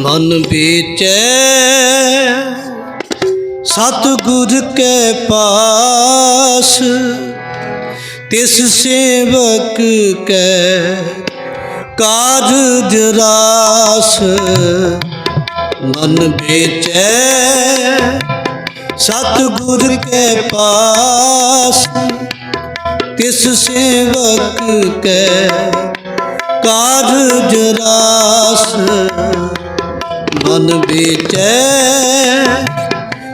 ਮਨ ਵਿਚੈ, ਸਤਿਗੁਰ ਕੇ ਪਾਸ, ਤਿਸ ਸੇਵਕ ਕੈ ਕਾਰਜ ਰਾਸ ਮਨ ਵਿਚੈ, ਸਤਿਗੁਰ ਕੇ ਪਾਸ, ਤਿਸ ਸੇਵਕ ਕੈ ਕਾਰਜ ਰਾਸ ਮਨ ਵਿਚੈ,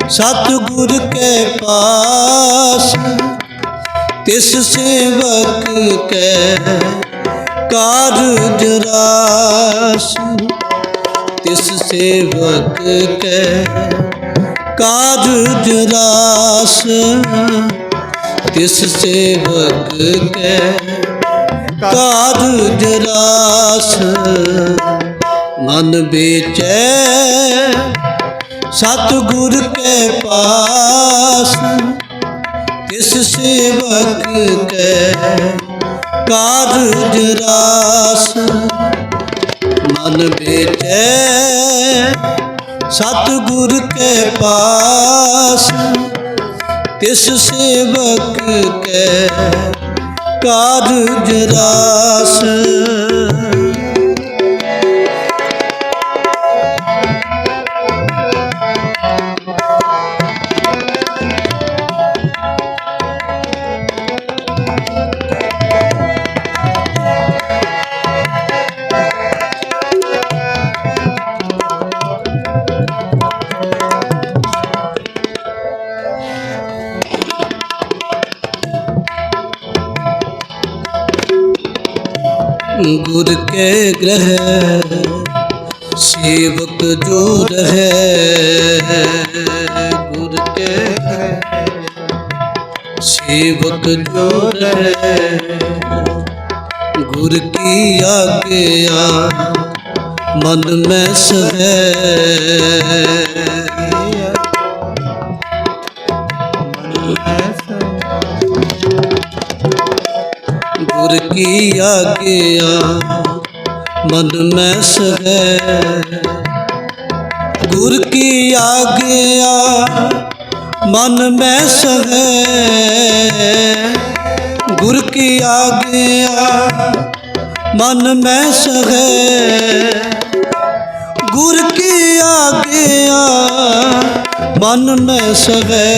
ਸਤਿਗੁਰ ਕੇ ਪਾਸ, ਤਿਸ ਸੇਵਕ ਕੈ ਕਾਰਜ ਰਾਸ ਤਿਸ ਸੇਵਕ ਕੈ ਕਾਰਜ ਰਾਸ ਤਿਸ ਸੇਵਕ ਕੈ ਕਾਰਜ ਰਾਸ ਮਨ ਵਿਚੈ ਸਤਿਗੁਰ ਕੇ ਪਾਸ। ਤਿਸ ਸੇਵਕ ਕੈ ਕਾਰਜ ਰਾਸ ਮਨ ਵਿਚੈ ਸਤਿਗੁਰ ਕੇ ਪਾਸ। ਤਿਸ ਸੇਵਕ ਕੈ ਕਾਰਜ ਰਾਸ ਗੁਰ ਕੇ ਗ੍ਰਹਿ, ਸੇਵਕ ਜੋ ਰਹੈ। ਗੁਰ ਕੇ ਗ੍ਰਹਿ, ਸੇਵਕ ਜੋ ਰਹੈ। ਗੁਰ ਕੀ ਆਗਿਆ, ਮਨ ਮੈਂ ਸਹੈ। ਗੁਰ ਕੀ ਆਗਿਆ, ਮਨ ਮੈਂ ਸਹੈ ਗੁਰ ਕੀ ਆਗਿਆ, ਮਨ ਮੈਂ ਸਹੈ ਗੁਰ ਕੀ ਆਗਿਆ, ਮਨ ਮੈਂ ਸਹੈ ਗੁਰ ਕੀ ਆਗਿਆ, ਮਨ ਮੈਂ ਸਹੈ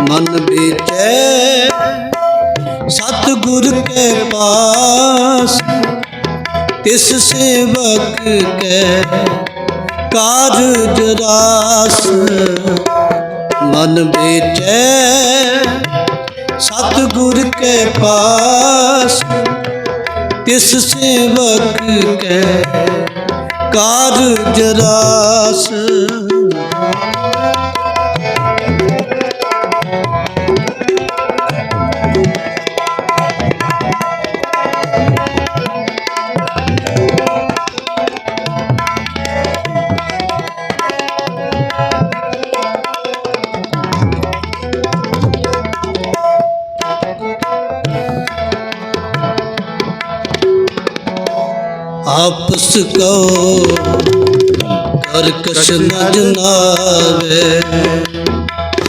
ਮਨ ਵਿਚੈ ਸਤਿਗੁਰ ਕੇ ਪਾਸ, ਤਿਸ ਸੇਵਕ ਕੈ ਕਾਰਜ ਰਾਸ ਮਨ ਵਿਚੈ, ਸਤਿਗੁਰ ਕੇ ਪਾਸ, ਤਿਸ ਸੇਵਕ ਕੈ ਕਾਰਜ ਰਾਸ ਆਪਸ ਕੋ ਕਰ ਕਸ਼ ਨ ਜਨਾਵੇ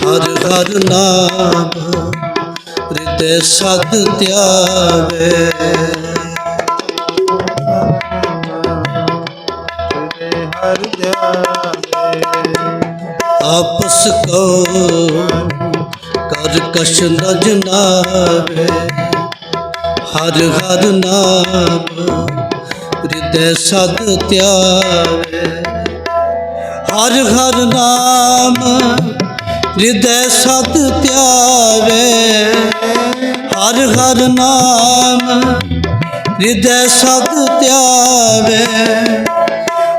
ਹਰ ਹਰ ਨਾਮ ਹਿਰਦੈ ਸਦ ਧਿਆਵੇ। ਆਪਸ ਕੋ ਕਰ ਕਸ਼ ਨ ਜਨਾਵੇ ਹਰ ਹਰ ਨਾਮ ਹਿਰਦੈ ਸਦ ਧਿਆਵੇ ਹਰ ਹਰ ਨਾਮ ਹਿਰਦੈ ਸਦ ਧਿਆਵੇ ਹਰ ਹਰ ਨਾਮ ਹਿਰਦੈ ਸਦ ਧਿਆਵੇ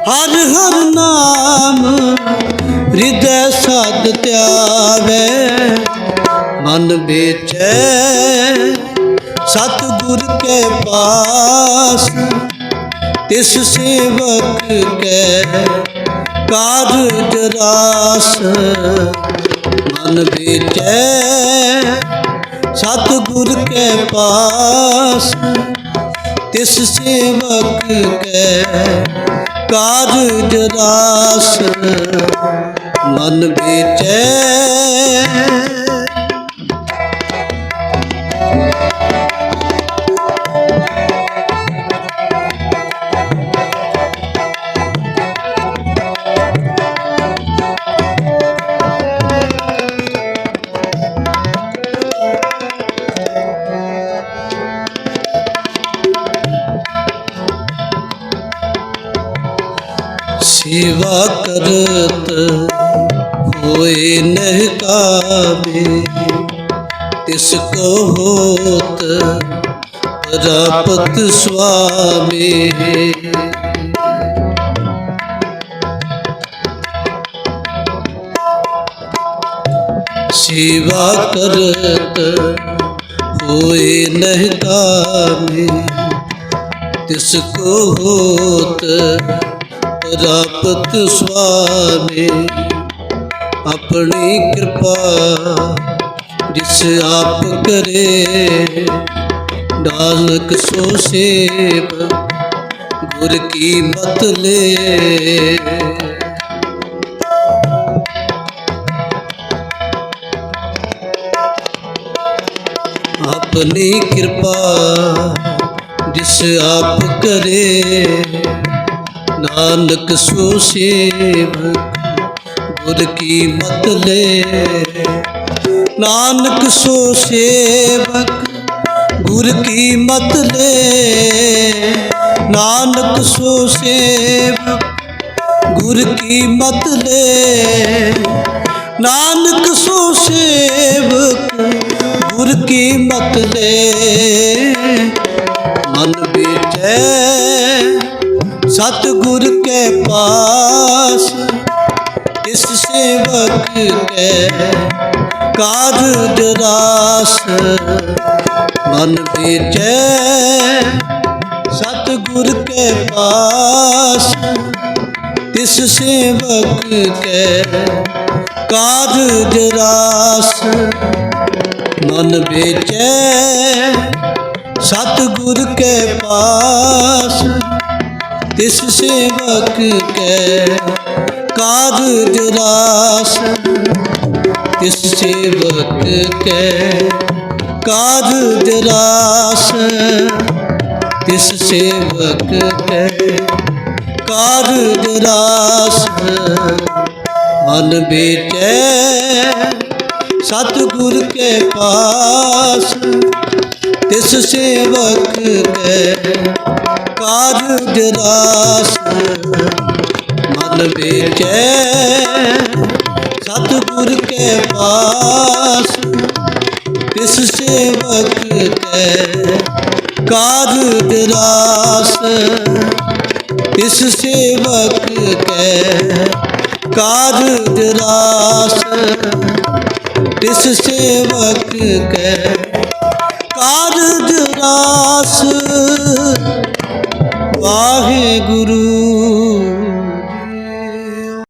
ਹਰ ਹਰ ਨਾਮ ਹਿਰਦੈ ਸਦ ਧਿਆਵੇ ਮਨ ਵਿੱਚ ਸਤਿਗੁਰ ਕੇ ਪਾਸ ਤਿਸ ਸੇਵਕ ਕੈ ਕਾਰਜ ਰਾਸ ਮਨ ਵਿਚੈ ਸਤਿਗੁਰ ਕੇ ਪਾਸ। ਤਿਸ ਸੇਵਕ ਕੈ ਕਾਜ ਰਾਸ ਮਨ ਸੇਵਾ ਕਰਤ ਹੋਏ ਨਹਿ ਕਾਬੇ ਤਿਸ ਕੋ ਹੋਤ ਰਾਪਤ ਸੁਆਮੀ ਸੇਵਾ ਕਰਤ ਹੋਏ ਨਹਿ ਕਾਬੇ ਤਿਸ ਪ੍ਰਾਪਤ ਸੁਆਮੀ, ਆਪਣੀ ਕਿਰਪਾ ਜਿਸ ਆਪ ਕਰੇ, ਨਾਨਕ ਸੋ ਸੇਵ, ਗੁਰ ਕੀ ਮਤ ਲੈ। ਆਪਣੀ ਕਿਰਪਾ ਜਿਸ ਆਪ ਕਰੇ ਨਾਨਕ ਸੋ ਸੇਵਕ, ਗੁਰ ਕੀ ਮਤ ਲੈ? ਨਾਨਕ ਸੋ ਸੇਵਕ, ਗੁਰ ਕੀ ਮਤ ਲੈ? ਨਾਨਕ ਸੋ ਸੇਵਕ, ਗੁਰ ਕੀ ਮਤ ਲੈ? ਨਾਨਕ ਸੋ ਸੇਵਕ, ਗੁਰ ਕੀ ਮਤ ਲੈ? ਮਨ ਵਿਚੈ ਸਤਿਗੁਰ ਕੇ ਪਾਸ, ਇਸ ਸੇਵਕ ਕੇ ਕਾਜ ਰਾਸ ਮਨ ਵਿਚੈ, ਸਤਿਗੁਰ ਕੇ ਪਾਸ ਤਿਸ ਸੇਵਕ ਕੇ ਕਾਜ ਰਾਸ ਮਨ ਵਿਚੈ, ਸਤਿਗੁਰ ਕੇ ਪਾਸ ਤਿਸ ਸੇਵਕ ਕੈ ਕਾਜ ਰਾਸ। ਤਿਸ ਸੇਵਕ ਕੈ ਕਾਜ ਰਾਸ। ਤਿਸ ਸੇਵਕ ਕੈ ਕਾਜ ਰਾਸ। ਮਨ ਬੇਚੈ ਸਤਿਗੁਰ ਕੇ ਪਾਸ। ਤਿਸ ਸੇਵਕ ਕੈ ਕਾਜ ਰਾਸ ਮਨ ਵਿਚੈ ਸਤਿਗੁਰ ਕੇ ਪਾਸ। ਤਿਸ ਸੇਵਕ ਕੈ ਕਾਜ ਰਾਸ ਤਿਸ ਸੇਵਕ ਕੈ ਕਾਜ ਰਾਸ ਤਿਸ ਸੇਵਕ ਕੈ ਕਾਜ ਰਾਸ। ਵਾਹਿਗੁਰੂ